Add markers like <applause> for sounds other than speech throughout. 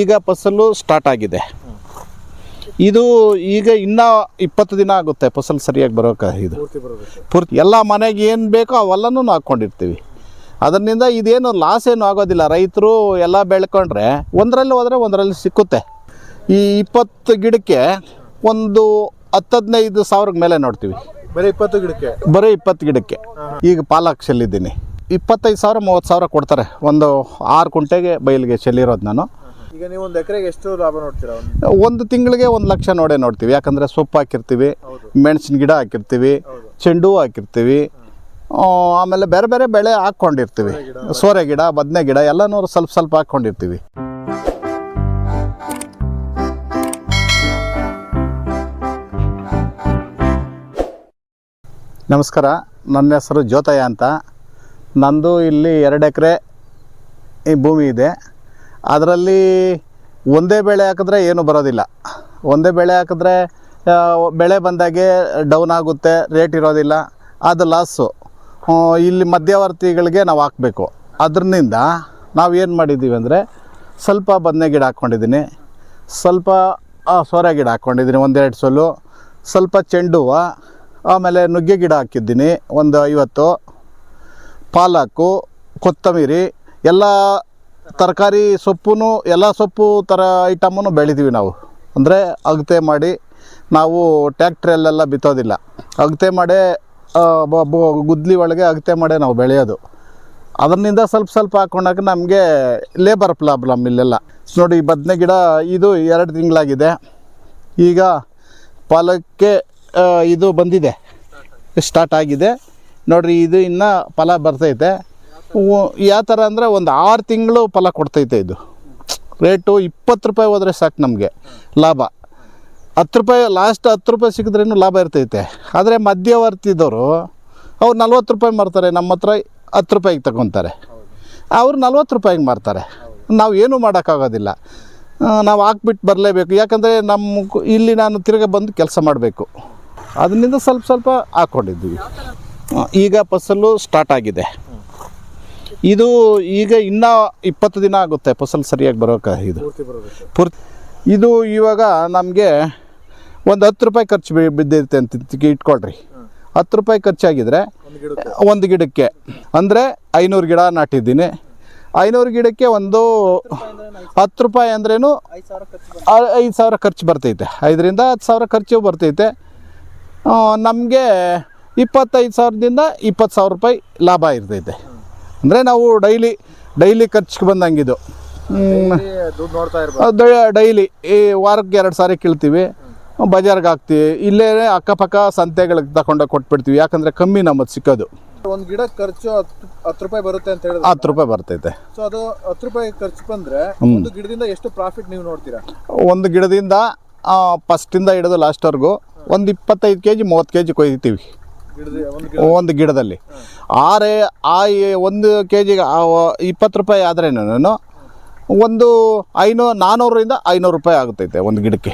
ಈಗ ಫಸಲು ಸ್ಟಾರ್ಟ್ ಆಗಿದೆ. ಇದು ಈಗ ಇನ್ನೂ ಇಪ್ಪತ್ತು ದಿನ ಆಗುತ್ತೆ ಫಸಲು ಸರಿಯಾಗಿ ಬರೋಕೆ ಇದು. ಪೂರ್ತಿ ಎಲ್ಲ ಮನೆಗೆ ಏನು ಬೇಕೋ ಅವೆಲ್ಲನೂ ಹಾಕ್ಕೊಂಡಿರ್ತೀವಿ ಅದರಿಂದ ಇದೇನು ಲಾಸ್ ಏನು ಆಗೋದಿಲ್ಲ. ರೈತರು ಎಲ್ಲ ಬೆಳ್ಕೊಂಡ್ರೆ ಒಂದರಲ್ಲಿ ಹೋದರೆ ಒಂದರಲ್ಲಿ ಸಿಕ್ಕುತ್ತೆ. ಈ ಇಪ್ಪತ್ತು ಗಿಡಕ್ಕೆ ಒಂದು ಹತ್ತು ಹದಿನೈದು ಸಾವಿರದ ಮೇಲೆ ನೋಡ್ತೀವಿ. ಬರೀ ಇಪ್ಪತ್ತು ಗಿಡಕ್ಕೆ? ಬರೀ ಇಪ್ಪತ್ತು ಗಿಡಕ್ಕೆ. ಈಗ ಪಾಲಕ್ ಚೆಲ್ಲಿದ್ದೀನಿ ಇಪ್ಪತ್ತೈದು ಸಾವಿರ ಮೂವತ್ತು ಸಾವಿರ ಕೊಡ್ತಾರೆ. ಒಂದು ಆರು ಕುಂಟೆಗೆ ಬಯಲಿಗೆ ಚೆಲ್ಲಿರೋದು ನಾನು. ಈಗ ನೀವು ಒಂದು ಎಕರೆಗೆ ಎಷ್ಟು ಲಾಭ ನೋಡ್ತೀರಾ ಒಂದು? ತಿಂಗಳಿಗೆ ಒಂದು ಲಕ್ಷ ನೋಡೇ ನೋಡ್ತೀವಿ. ಯಾಕಂದರೆ ಸೊಪ್ಪು ಹಾಕಿರ್ತೀವಿ ಮೆಣಸಿನ ಗಿಡ ಹಾಕಿರ್ತೀವಿ ಚೆಂಡು ಹಾಕಿರ್ತೀವಿ ಆಮೇಲೆ ಬೇರೆ ಬೇರೆ ಬೆಳೆ ಹಾಕ್ಕೊಂಡಿರ್ತೀವಿ. ಸೋರೆ ಗಿಡ ಬದನೆ ಗಿಡ ಎಲ್ಲನೂ ಸ್ವಲ್ಪ ಸ್ವಲ್ಪ ಹಾಕ್ಕೊಂಡಿರ್ತೀವಿ. ನಮಸ್ಕಾರ ನನ್ನ ಹೆಸರು ಜ್ಯೋತಯ್ಯ ಅಂತ. ನಂದು ಇಲ್ಲಿ ಎರಡು ಎಕರೆ ಈ ಭೂಮಿ ಇದೆ. ಅದರಲ್ಲಿ ಒಂದೇ ಬೆಳೆ ಹಾಕಿದ್ರೆ ಏನು ಬರೋದಿಲ್ಲ. ಒಂದೇ ಬೆಳೆ ಹಾಕಿದ್ರೆ ಬೆಳೆ ಬಂದಾಗೆ ಡೌನ್ ಆಗುತ್ತೆ ರೇಟ್ ಇರೋದಿಲ್ಲ, ಅದು ಲಾಸು ಇಲ್ಲಿ ಮಧ್ಯವರ್ತಿಗಳಿಗೆ ನಾವು ಹಾಕಬೇಕು. ಅದರಿಂದ ನಾವು ಏನು ಮಾಡಿದ್ದೀವಿ ಅಂದರೆ ಸ್ವಲ್ಪ ಬದನೆ ಗಿಡ ಹಾಕ್ಕೊಂಡಿದ್ದೀನಿ ಸ್ವಲ್ಪ ಸೋರೆ ಗಿಡ ಹಾಕ್ಕೊಂಡಿದ್ದೀನಿ ಒಂದೆರಡು ಸೊಲು ಸ್ವಲ್ಪ ಚೆಂಡು ಹೂವು, ಆಮೇಲೆ ನುಗ್ಗೆ ಗಿಡ ಹಾಕಿದ್ದೀನಿ, ಒಂದು ಐವತ್ತು. ಪಾಲಕು, ಕೊತ್ತಂಬರಿ, ಎಲ್ಲ ತರಕಾರಿ ಸೊಪ್ಪು ಎಲ್ಲ ಸೊಪ್ಪು ಥರ ಐಟಮನ್ನು ಬೆಳಿತೀವಿ ನಾವು. ಅಂದರೆ ಅಗತೆ ಮಾಡಿ ನಾವು ಟ್ಯಾಕ್ಟ್ರಲ್ಲೆಲ್ಲ ಬಿತ್ತೋದಿಲ್ಲ. ಅಗತೆ ಮಾಡೇ ಗುದ್ಲಿ ಒಳಗೆ ಅಗತೆ ಮಾಡೇ ನಾವು ಬೆಳೆಯೋದು. ಅದರಿಂದ ಸ್ವಲ್ಪ ಸ್ವಲ್ಪ ಹಾಕೊಂಡಾಗ ನಮಗೆ ಲೇಬರ್ ಪ್ರಾಬ್ಲಮ್ ಇಲ್ಲೆಲ್ಲ. ನೋಡಿ ಬದನೆ ಗಿಡ ಇದು ಎರಡು ತಿಂಗಳಾಗಿದೆ. ಈಗ ಫಲಕ್ಕೆ ಇದು ಬಂದಿದೆ. ಸ್ಟಾರ್ಟ್ ಆಗಿದೆ. ನೋಡಿರಿ ಇದು ಇನ್ನು ಫಲ ಬರ್ತೈತೆ. ಯಾವ ಥರ ಅಂದರೆ ಒಂದು ಆರು ತಿಂಗಳು ಫಲ ಕೊಡ್ತೈತೆ ಇದು. ರೇಟು ಇಪ್ಪತ್ತು ರೂಪಾಯಿ ಹೋದರೆ ಸಾಕು ನಮಗೆ, ಲಾಭ. ಹತ್ತು ರೂಪಾಯಿ ಲಾಸ್ಟ್ ಹತ್ತು ರೂಪಾಯಿ ಸಿಕ್ಕಿದ್ರೇನು ಲಾಭ ಇರ್ತೈತೆ. ಆದರೆ ಮಧ್ಯವರ್ತಿದವರು, ಅವ್ರು ನಲ್ವತ್ತು ರೂಪಾಯಿ ಮಾರ್ತಾರೆ, ನಮ್ಮ ಹತ್ರ ಹತ್ತು ರೂಪಾಯಿಗೆ ತಗೊತಾರೆ. ಅವ್ರು ನಲ್ವತ್ತು ರೂಪಾಯಿಗೆ ಮಾರ್ತಾರೆ. ನಾವು ಏನೂ ಮಾಡೋಕ್ಕಾಗೋದಿಲ್ಲ. ನಾವು ಹಾಕ್ಬಿಟ್ಟು ಬರಲೇಬೇಕು. ಯಾಕಂದರೆ ನಮ್ಮ ಇಲ್ಲಿ ನಾನು ತಿರ್ಗಾ ಬಂದು ಕೆಲಸ ಮಾಡಬೇಕು. ಅದರಿಂದ ಸ್ವಲ್ಪ ಸ್ವಲ್ಪ ಹಾಕ್ಕೊಂಡಿದ್ದೀವಿ ಈಗ ಫಸಲು ಸ್ಟಾರ್ಟ್ ಆಗಿದೆ. ಇದು ಈಗ ಇನ್ನೂ ಇಪ್ಪತ್ತು ದಿನ ಆಗುತ್ತೆ ಫಸಲು ಸರಿಯಾಗಿ ಬರೋಕೆ ಇದು. ಪೂರ್ತಿ ಇದು ಇವಾಗ ನಮಗೆ ಒಂದು ಹತ್ತು ರೂಪಾಯಿ ಖರ್ಚು ಬಿ- ಬಿದ್ದಿರುತ್ತೆ ಅಂತ ಇಟ್ಕೊ- ಇಟ್ಕೊಳ್ರಿ. ಹತ್ತು ರೂಪಾಯಿ ಖರ್ಚಾಗಿದ್ರೆ ಒಂದು ಗಿಡಕ್ಕೆ. ಒಂದು ಗಿಡಕ್ಕೆ. ಅಂದರೆ ಐನೂರು ಗಿಡ ನಾಟಿದ್ದೀನಿ. ಐನೂರು ಗಿಡಕ್ಕೆ ಒಂದು ಹತ್ತು ರೂಪಾಯಿ ಅಂದ್ರೇನು ಐದು ಸಾವಿರ ಖರ್ಚು ಬರ್ತೈತೆ. ಐದರಿಂದ ಹತ್ತು ಸಾವಿರ ಖರ್ಚು ಬರ್ತೈತೆ. ನಮಗೆ ಇಪ್ಪತ್ತೈದು ಸಾವಿರದಿಂದ ಇಪ್ಪತ್ತು ಸಾವಿರ ರೂಪಾಯಿ ಲಾಭ ಇರ್ತೈತೆ. ಅಂದರೆ ನಾವು ಡೈಲಿ ಡೈಲಿ ಖರ್ಚಿಗೆ ಬಂದಂಗಿದು ಡೈಲಿ ಈ ವಾರಕ್ಕೆ ಎರಡು ಸಾರಿ ಕೀಳ್ತೀವಿ. ಬಜಾರ್ಗೆ ಹಾಕ್ತೀವಿ. ಇಲ್ಲೇ ಅಕ್ಕಪಕ್ಕ ಸಂತೆಗಳಿಗೆ ತಗೊಂಡೋಗಿ ಕೊಟ್ಬಿಡ್ತೀವಿ. ಯಾಕಂದರೆ ಕಮ್ಮಿ ನಮ್ಮದು ಸಿಕ್ಕೋದು. ಒಂದು ಗಿಡ ಖರ್ಚು ಹತ್ತು ಹತ್ತು ರೂಪಾಯಿ ಬರುತ್ತೆ ಅಂತ ಹೇಳಿದ್ರೆ ಹತ್ತು ರೂಪಾಯಿ ಬರ್ತೈತೆ. ಸೊ ಅದು ಹತ್ತು ರೂಪಾಯಿ ಖರ್ಚು ಬಂದ್ರೆ ಒಂದು ಗಿಡದಿಂದ ಎಷ್ಟು ಪ್ರಾಫಿಟ್ ನೀವು ನೋಡ್ತೀರಾ? ಒಂದು ಗಿಡದಿಂದ ಫಸ್ಟಿಂದ ಹಿಡಿದು ಲಾಸ್ಟ್ವರೆಗೂ ಒಂದು ಇಪ್ಪತ್ತೈದು ಕೆ ಜಿ ಮೂವತ್ತು ಕೆ ಜಿ ಕೊಯ್ತೀವಿ. ಒಂದು ಗಿಡದಲ್ಲಿ. ಆರೆ ಆ ಒಂದು ಕೆ ಜಿಗೆ ಇಪ್ಪತ್ತು ರೂಪಾಯಿ ನಾನು ಒಂದು ಐನೂರು ನಾನೂರರಿಂದ ಐನೂರು ರೂಪಾಯಿ ಆಗುತ್ತೈತೆ ಒಂದು ಗಿಡಕ್ಕೆ.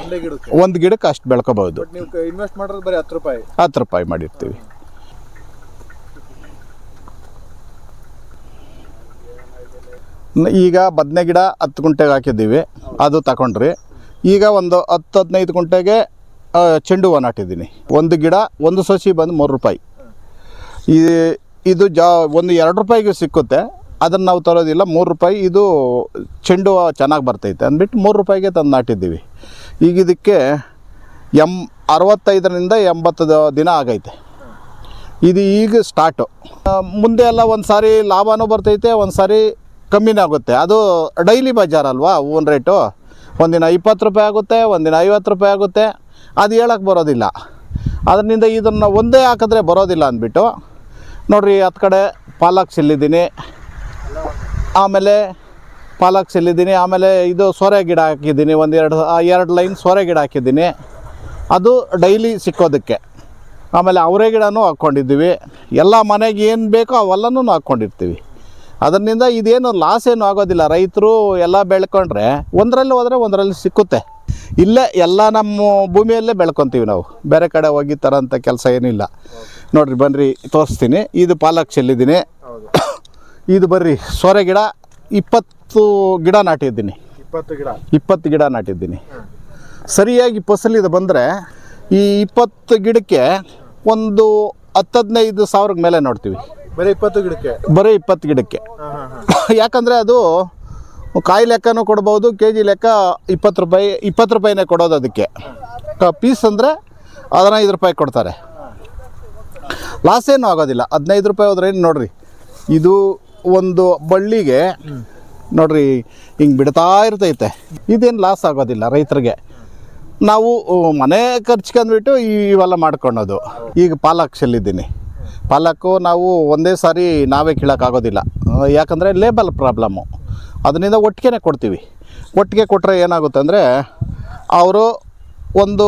ಒಂದು ಗಿಡಕ್ಕೆ. ಅಷ್ಟು ಬೆಳ್ಕೋಬಹುದು ಇನ್ವೆಸ್ಟ್ ಮಾಡೋದು ಬರೀ ಹತ್ತು ರೂಪಾಯಿ. ಹತ್ತು ರೂಪಾಯಿ ಮಾಡಿರ್ತೀವಿ. ಈಗ ಬದನೆ ಗಿಡ ಹತ್ತು ಗುಂಟೆಗೆ ಹಾಕಿದ್ದೀವಿ. ಅದು ತಗೊಂಡ್ರಿ ಈಗ ಒಂದು ಹತ್ತು ಹದಿನೈದು ಗುಂಟೆಗೆ ಚೆಂಡು ಹೂವು ನಾಟಿದ್ದೀನಿ. ಒಂದು ಗಿಡ, ಒಂದು ಸಸಿ ಬಂದು ಮೂರು ರೂಪಾಯಿ. ಈ, ಇದು ಜಾ, ಒಂದು ಎರಡು ರೂಪಾಯಿಗೆ ಸಿಕ್ಕುತ್ತೆ. ಅದನ್ನು ನಾವು ತರೋದಿಲ್ಲ, ಮೂರು ರೂಪಾಯಿ. ಇದು ಚೆಂಡು ಚೆನ್ನಾಗಿ ಬರ್ತೈತೆ ಅಂದ್ಬಿಟ್ಟು ಮೂರು ರೂಪಾಯಿಗೆ ತಂದು ನಾಟಿದ್ದೀವಿ. ಈಗ ಇದಕ್ಕೆ ಎಂ, ಅರವತ್ತೈದರಿಂದ ಎಂಬತ್ತು ದಿನ ಆಗೈತೆ. ಇದು ಈಗ ಸ್ಟಾರ್ಟು ಮುಂದೆ ಎಲ್ಲ ಒಂದು ಸಾರಿ ಲಾಭನೂ ಬರ್ತೈತೆ ಒಂದು ಸಾರಿ ಕಮ್ಮಿನೇ ಆಗುತ್ತೆ. ಅದು ಡೈಲಿ ಬಜಾರ್ ಅಲ್ವಾ ಹೂವಿನ ರೇಟು ಒಂದಿನ ಇಪ್ಪತ್ತು ರೂಪಾಯಿ ಆಗುತ್ತೆ, ಒಂದಿನ ಐವತ್ತು ರೂಪಾಯಿ ಆಗುತ್ತೆ. ಅದು ಹೇಳಕ್ಕೆ ಬರೋದಿಲ್ಲ. ಅದರಿಂದ ಇದನ್ನು ಒಂದೇ ಹಾಕಿದ್ರೆ ಬರೋದಿಲ್ಲ ಅಂದ್ಬಿಟ್ಟು, ನೋಡಿರಿ ಹತ್ತು ಕಡೆ ಪಾಲಕ್ ಚೆಲ್ಲಿದ್ದೀನಿ. ಆಮೇಲೆ ಪಾಲಕ್ ಚೆಲ್ಲಿದ್ದೀನಿ. ಆಮೇಲೆ ಇದು ಸೋರೆ ಗಿಡ ಹಾಕಿದ್ದೀನಿ. ಒಂದೆರಡು ಎರಡು ಎರಡು ಲೈನ್ ಸೋರೆ ಗಿಡ ಹಾಕಿದ್ದೀನಿ. ಅದು ಡೈಲಿ ಸಿಕ್ಕೋದಕ್ಕೆ. ಆಮೇಲೆ ಅವರೇ ಗಿಡನೂ ಹಾಕ್ಕೊಂಡಿದ್ದೀವಿ. ಎಲ್ಲ ಮನೆಗೆ ಏನು ಬೇಕೋ ಅವೆಲ್ಲನೂ ಹಾಕ್ಕೊಂಡಿರ್ತೀವಿ. ಅದರಿಂದ ಇದೇನು ಲಾಸ್ ಏನು ಆಗೋದಿಲ್ಲ. ರೈತರು ಎಲ್ಲ ಬೆಳ್ಕೊಂಡ್ರೆ ಒಂದರಲ್ಲಿ ಹೋದರೆ ಒಂದರಲ್ಲಿ ಸಿಕ್ಕುತ್ತೆ. ಇಲ್ಲೇ ಎಲ್ಲ ನಮ್ಮ ಭೂಮಿಯಲ್ಲೇ ಬೆಳ್ಕೊತೀವಿ ನಾವು. ಬೇರೆ ಕಡೆ ಹೋಗಿ ತರೋಂಥ ಕೆಲಸ ಏನಿಲ್ಲ. ನೋಡ್ರಿ ಬನ್ರಿ ತೋರಿಸ್ತೀನಿ. ಇದು ಪಾಲಕ್ ಚೆಲ್ಲಿದ್ದೀನಿ. ಇದು ಬರ್ರಿ ಸೋರೆ ಗಿಡ ಇಪ್ಪತ್ತು ಗಿಡ ನಾಟಿದ್ದೀನಿ. ಇಪ್ಪತ್ತು ಗಿಡ. ಇಪ್ಪತ್ತು ಗಿಡ ನಾಟಿದ್ದೀನಿ. ಸರಿಯಾಗಿ ಫಸಲಿದು ಬಂದರೆ ಈ ಇಪ್ಪತ್ತು ಗಿಡಕ್ಕೆ ಒಂದು ಹತ್ತು ಹದಿನೈದು ಸಾವಿರ ಮೇಲೆ ನೋಡ್ತೀವಿ. ಬರೀ ಇಪ್ಪತ್ತು ಗಿಡಕ್ಕೆ? ಬರೀ ಇಪ್ಪತ್ತು ಗಿಡಕ್ಕೆ. ಯಾಕಂದರೆ ಅದು ಕಾಯಿ ಲೆಕ್ಕನೂ ಕೊಡ್ಬೋದು ಕೆ ಜಿ ಲೆಕ್ಕ ಇಪ್ಪತ್ತು ರೂಪಾಯಿ, ಇಪ್ಪತ್ತು ರೂಪಾಯಿನೇ ಕೊಡೋದು ಅದಕ್ಕೆ. ಪೀಸ್ ಅಂದರೆ ಹದಿನೈದು ರೂಪಾಯಿ ಕೊಡ್ತಾರೆ. ಲಾಸ್ ಏನೂ ಆಗೋದಿಲ್ಲ. ಹದಿನೈದು ರೂಪಾಯಿ ಹೋದ್ರೆ ಏನು ನೋಡ್ರಿ? ಇದು ಒಂದು ಬಳ್ಳಿಗೆ ನೋಡ್ರಿ, ಹಿಂಗೆ ಬಿಡ್ತಾ ಇರ್ತೈತೆ. ಇದೇನು ಲಾಸ್ ಆಗೋದಿಲ್ಲ ರೈತರಿಗೆ. ನಾವು ಮನೆ ಖರ್ಚ್ಕೊಂಡ್ಬಿಟ್ಟು ಇವೆಲ್ಲ ಮಾಡ್ಕೊಳೋದು. ಈಗ ಪಾಲಕ್ ಚೆಲ್ಲಿದ್ದೀನಿ ಪಾಲಕ್ಕು ನಾವು ಒಂದೇ ಸಾರಿ ನಾವೇ ಕೀಳೋಕ್ಕಾಗೋದಿಲ್ಲ. ಯಾಕಂದರೆ ಲೇಬಲ್ ಪ್ರಾಬ್ಲಮ್ಮು ಅದರಿಂದ ಒಟ್ಟಿಗೆ ಕೊಡ್ತೀವಿ. ಒಟ್ಟಿಗೆ ಕೊಟ್ಟರೆ ಏನಾಗುತ್ತೆ ಅಂದರೆ ಅವರು ಒಂದು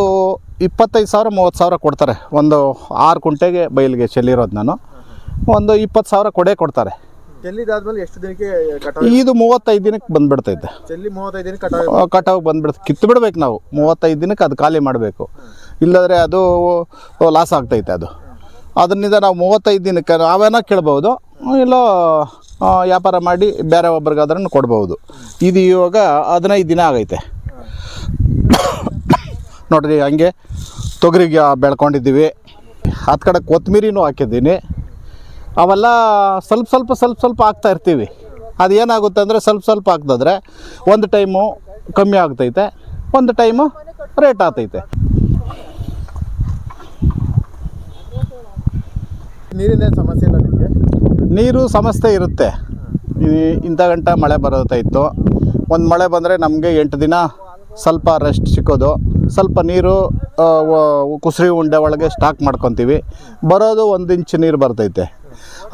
ಇಪ್ಪತ್ತೈದು ಸಾವಿರ ಮೂವತ್ತು ಸಾವಿರ ಕೊಡ್ತಾರೆ. ಒಂದು ಆರು ಕುಂಟೆಗೆ ಬಯಲಿಗೆ ಚೆಲ್ಲಿರೋದು ನಾನು. ಒಂದು ಇಪ್ಪತ್ತು ಸಾವಿರ ಕೊಡೇ ಕೊಡ್ತಾರೆ. ಚೆಲ್ಲಿದಾದ್ಮೇಲೆ ಎಷ್ಟು ದಿನಕ್ಕೆ ಇದು ಮೂವತ್ತೈದು ದಿನಕ್ಕೆ ಬಂದುಬಿಡ್ತೈತೆ ಚೆಲ್ಲಿ ಮೂವತ್ತೈದು ದಿನಕ್ಕೆ ಕಟಾವ್ ಕಟಾವು ಬಂದ್ಬಿಡುತ್ತೆ ಕಿತ್ತು ಬಿಡ್ಬೇಕು ನಾವು. ಮೂವತ್ತೈದು ದಿನಕ್ಕೆ ಅದು ಖಾಲಿ ಮಾಡಬೇಕು. ಇಲ್ಲದ್ರೆ ಅದು ಲಾಸ್ ಆಗ್ತೈತೆ ಅದು. ಅದರಿಂದ ನಾವು ಮೂವತ್ತೈದು ದಿನಕ್ಕೆ ನಾವೇನೋ ಕೇಳ್ಬೋದು. ಇಲ್ಲ ವ್ಯಾಪಾರ ಮಾಡಿ ಬೇರೆ ಒಬ್ರಿಗಾದ್ರೂ ಕೊಡ್ಬೋದು. ಇದು ಇವಾಗ ಹದಿನೈದು ದಿನ ಆಗೈತೆ. ನೋಡ್ರಿ, ಹಂಗೆ ತೊಗರಿಗೆ ಬೆಳ್ಕೊಂಡಿದ್ದೀವಿ. ಹತ್ತು ಕಡೆ ಕೊತ್ತಂಬರಿನೂ ಹಾಕಿದ್ದೀನಿ. ಅವೆಲ್ಲ ಸ್ವಲ್ಪ ಸ್ವಲ್ಪ ಸ್ವಲ್ಪ ಸ್ವಲ್ಪ ಹಾಕ್ತಾ ಇರ್ತೀವಿ. ಅದು ಏನಾಗುತ್ತೆ ಅಂದರೆ ಸ್ವಲ್ಪ ಸ್ವಲ್ಪ ಹಾಕ್ದಾದ್ರೆ ಒಂದು ಟೈಮು ಕಮ್ಮಿ ಆಗ್ತೈತೆ, ಒಂದು ಟೈಮು ರೇಟ್ ಆಗ್ತೈತೆ. ನೀರಿನ ಸಮಸ್ಯೆ ಇಲ್ಲ ನೀರು ಸಮಸ್ಯೆ ಇರುತ್ತೆ. ಇಂಥ ಗಂಟ ಮಳೆ ಬರೋತಾಯಿತ್ತು ಒಂದು ಮಳೆ ಬಂದರೆ ನಮಗೆ ಎಂಟು ದಿನ ಸ್ವಲ್ಪ ರೆಸ್ಟ್ ಸಿಕ್ಕೋದು. ಸ್ವಲ್ಪ ನೀರು ಕುಸಿರಿ ಉಂಡೆ ಒಳಗೆ ಸ್ಟಾಕ್ ಮಾಡ್ಕೊತೀವಿ. ಬರೋದು ಒಂದು ಇಂಚು ನೀರು ಬರ್ತೈತೆ.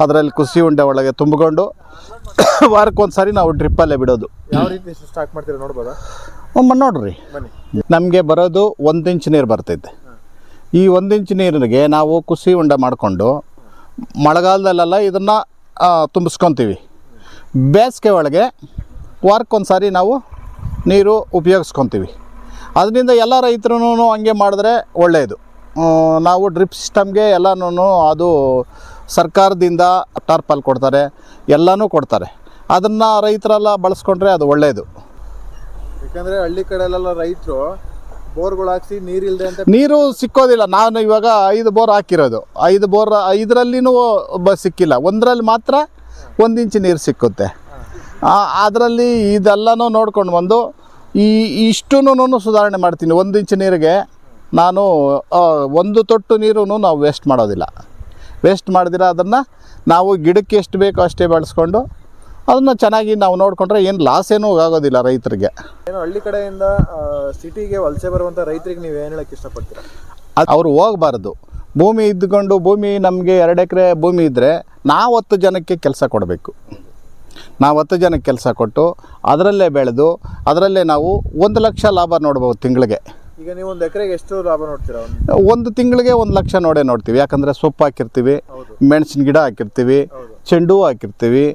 ಅದರಲ್ಲಿ ಕುಸಿ ಉಂಡೆ ಒಳಗೆ ತುಂಬಿಕೊಂಡು <coughs> ವಾರಕ್ಕೊಂದು ಸಾರಿ ನಾವು ಟ್ರಿಪ್ಪಲ್ಲೇ ಬಿಡೋದು. ಯಾವ ರೀತಿ ಸ್ಟಾಕ್ ಮಾಡ್ತೀರಾ ನೋಡ್ಬೋದಾ? ನೋಡ್ರಿ. ನಮಗೆ ಬರೋದು ಒಂದು ಇಂಚ್ ನೀರು ಬರ್ತೈತೆ. ಈ ಒಂದು ಇಂಚ್ ನೀರಿಗೆ ನಾವು ಕುಸಿ ಉಂಡೆ ಮಾಡಿಕೊಂಡು ಮಳೆಗಾಲದಲ್ಲೆಲ್ಲ ಇದನ್ನು ತುಂಬಿಸ್ಕೊತೀವಿ. ಬೇಸಿಗೆ ಒಳಗೆ ವಾರಕ್ಕೊಂದು ಸಾರಿ ನಾವು ನೀರು ಉಪಯೋಗಿಸ್ಕೊತೀವಿ. ಅದರಿಂದ ಎಲ್ಲ ರೈತರೂ ಹಂಗೆ ಮಾಡಿದ್ರೆ ಒಳ್ಳೆಯದು ನಾವು ಡ್ರಿಪ್ ಸಿಸ್ಟಮ್ಗೆ ಎಲ್ಲನೂ ಅದು ಸರ್ಕಾರದಿಂದ ಟಾರ್ಪಲ್ ಕೊಡ್ತಾರೆ, ಎಲ್ಲನೂ ಕೊಡ್ತಾರೆ. ಅದನ್ನು ರೈತರೆಲ್ಲ ಬಳಸ್ಕೊಂಡ್ರೆ ಅದು ಒಳ್ಳೆಯದು ಯಾಕಂದರೆ ಹಳ್ಳಿ ಕಡೆಯಲ್ಲೆಲ್ಲ ರೈತರು ಬೋರ್ಗಳು ಅಂತ ನೀರು ಸಿಕ್ಕೋದಿಲ್ಲ. ನಾನು ಇವಾಗ ಐದು ಬೋರ್ ಹಾಕಿರೋದು. ಐದು ಬೋರ್, ಐದರಲ್ಲಿನೂ ಬ ಸಿಕ್ಕಿಲ್ಲ. ಒಂದರಲ್ಲಿ ಮಾತ್ರ ಒಂದು ಇಂಚು ನೀರು ಸಿಕ್ಕುತ್ತೆ. ಅದರಲ್ಲಿ ಇದೆಲ್ಲನೂ ನೋಡ್ಕೊಂಡು ಬಂದು ಈ ಇಷ್ಟೂ ಸುಧಾರಣೆ ಮಾಡ್ತೀನಿ. ಒಂದು ಇಂಚು ನೀರಿಗೆ ನಾನು ಒಂದು ತೊಟ್ಟು ನೀರು ನಾವು ವೇಸ್ಟ್ ಮಾಡೋದಿಲ್ಲ. ವೇಸ್ಟ್ ಮಾಡಿದಿರ ಅದನ್ನು ನಾವು ಗಿಡಕ್ಕೆ ಎಷ್ಟು ಬೇಕೋ ಅಷ್ಟೇ ಬೆಳೆಸ್ಕೊಂಡು ಅದನ್ನು ಚೆನ್ನಾಗಿ ನಾವು ನೋಡಿಕೊಂಡ್ರೆ ಏನು ಲಾಸ್ ಏನೂ ಆಗೋದಿಲ್ಲ ರೈತರಿಗೆ. ಏನು ಹಳ್ಳಿ ಕಡೆಯಿಂದ ಸಿಟಿಗೆ ವಲಸೆ ಬರುವಂತ ರೈತರಿಗೆ ನೀವು ಏನು ಹೇಳಕ್ಕೆ ಇಷ್ಟಪಡ್ತೀರಾ? ಅದು ಅವ್ರು ಹೋಗಬಾರ್ದು. ಭೂಮಿ ಇದ್ದುಕೊಂಡು ಭೂಮಿ ನಮಗೆ ಎರಡು ಎಕರೆ ಭೂಮಿ ಇದ್ದರೆ ನಾವು ಹತ್ತು ಜನಕ್ಕೆ ಕೆಲಸ ಕೊಡಬೇಕು. ನಾವು ಹತ್ತು ಜನಕ್ಕೆ ಕೆಲಸ ಕೊಟ್ಟು ಅದರಲ್ಲೇ ಬೆಳೆದು ಅದರಲ್ಲೇ ನಾವು ಒಂದು ಲಕ್ಷ ಲಾಭ ನೋಡ್ಬೋದು ತಿಂಗಳಿಗೆ. ಈಗ ನೀವು ಒಂದು ಎಕರೆಗೆ ಎಷ್ಟು ಲಾಭ ನೋಡ್ತೀರಾ? ಒಂದು ತಿಂಗಳಿಗೆ ಒಂದು ಲಕ್ಷ ನೋಡೇ ನೋಡ್ತೀವಿ. ಯಾಕಂದರೆ ಸೊಪ್ಪು ಹಾಕಿರ್ತೀವಿ ಮೆಣಸಿನ ಗಿಡ ಹಾಕಿರ್ತೀವಿ ಚೆಂಡು ಹೂ ಹಾಕಿರ್ತೀವಿ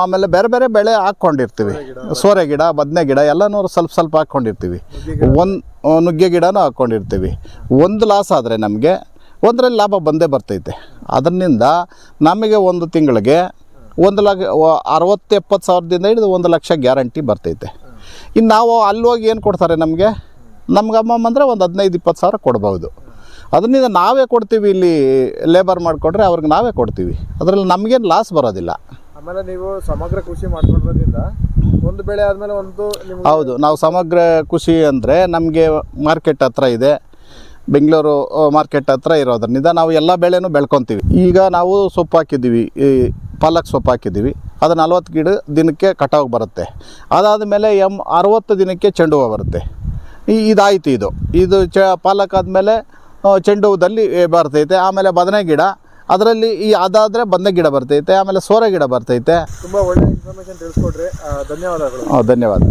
ಆಮೇಲೆ ಬೇರೆ ಬೇರೆ ಬೆಳೆ ಹಾಕ್ಕೊಂಡಿರ್ತೀವಿ. ಸೋರೆ ಗಿಡ, ಬದನೆ ಗಿಡ ಎಲ್ಲನೂ ಸ್ವಲ್ಪ ಸ್ವಲ್ಪ ಹಾಕ್ಕೊಂಡಿರ್ತೀವಿ. ಒಂದು ನುಗ್ಗೆ ಗಿಡನೂ ಹಾಕ್ಕೊಂಡಿರ್ತೀವಿ. ಒಂದು ಲಾಸ್ ಆದರೆ ನಮಗೆ ಒಂದರಲ್ಲಿ ಲಾಭ ಬಂದೇ ಬರ್ತೈತೆ. ಅದರಿಂದ ನಮಗೆ ಒಂದು ತಿಂಗಳಿಗೆ ಒಂದು ಲಕ್ಷ ಅರವತ್ತು, ಎಪ್ಪತ್ತು ಸಾವಿರದಿಂದ ಹಿಡಿದು ಒಂದು ಲಕ್ಷ ಗ್ಯಾರಂಟಿ ಬರ್ತೈತೆ. ಇನ್ನು ನಾವು ಅಲ್ಲಿ ಹೋಗಿ ಏನು ಕೊಡ್ತಾರೆ ನಮಗೆ? ನಮ್ಗೆ ಅಮ್ಮಮ್ಮ ಅಂದರೆ ಒಂದು ಹದಿನೈದು, ಇಪ್ಪತ್ತು ಸಾವಿರ ಕೊಡ್ಬೋದು. ಅದರಿಂದ ನಾವೇ ಕೊಡ್ತೀವಿ ಇಲ್ಲಿ ಲೇಬರ್ ಮಾಡಿಕೊಂಡ್ರೆ ಅವ್ರಿಗೆ ನಾವೇ ಕೊಡ್ತೀವಿ. ಅದರಲ್ಲಿ ನಮಗೇನು ಲಾಸ್ ಬರೋದಿಲ್ಲ. ಆಮೇಲೆ ನೀವು ಸಮಗ್ರ ಕೃಷಿ ಮಾಡ್ಕೊಂಡಿರೋದ್ರಿಂದ ಒಂದು ಬೆಳೆ ಆದಮೇಲೆ ಒಂದು ಹೌದು, ನಾವು ಸಮಗ್ರ ಕೃಷಿ ಅಂದರೆ ನಮಗೆ ಮಾರ್ಕೆಟ್ ಹತ್ರ ಇದೆ. ಬೆಂಗಳೂರು ಮಾರ್ಕೆಟ್ ಹತ್ರ ಇರೋದ್ರಿಂದ ನಾವು ಎಲ್ಲ ಬೆಳೆನೂ ಬೆಳ್ಕೊತೀವಿ. ಈಗ ನಾವು ಸೊಪ್ಪು ಹಾಕಿದ್ದೀವಿ, ಈ ಪಾಲಕ್ ಸೊಪ್ಪು ಹಾಕಿದ್ದೀವಿ. ಅದು ನಲ್ವತ್ತು ಗಿಡ ದಿನಕ್ಕೆ ಕಟಾವು ಬರುತ್ತೆ. ಅದಾದ ಮೇಲೆ ಎಂ ಅರವತ್ತು ದಿನಕ್ಕೆ ಚೆಂಡು ಹೂವು ಬರುತ್ತೆ. ಈ, ಇದಾಯಿತು ಇದು. ಇದು ಚ, ಪಾಲಕ್ ಆದಮೇಲೆ ಚೆಂಡು ಹೂದಲ್ಲಿ ಬರ್ತೈತೆ. ಆಮೇಲೆ ಬದನೆ ಗಿಡ ಅದರಲ್ಲಿ ಈ ಅದಾದರೆ ಬಂದ ಗಿಡ ಬರ್ತೈತೆ ಆಮೇಲೆ ಸೋರೆ ಗಿಡ ಬರ್ತೈತೆ. ತುಂಬಾ ಒಳ್ಳೆ ಇನ್ಫಾರ್ಮೇಶನ್ ತಿಳಿಸ್ಕೊಡ್ರಿ ಧನ್ಯವಾದಗಳು. ಧನ್ಯವಾದ.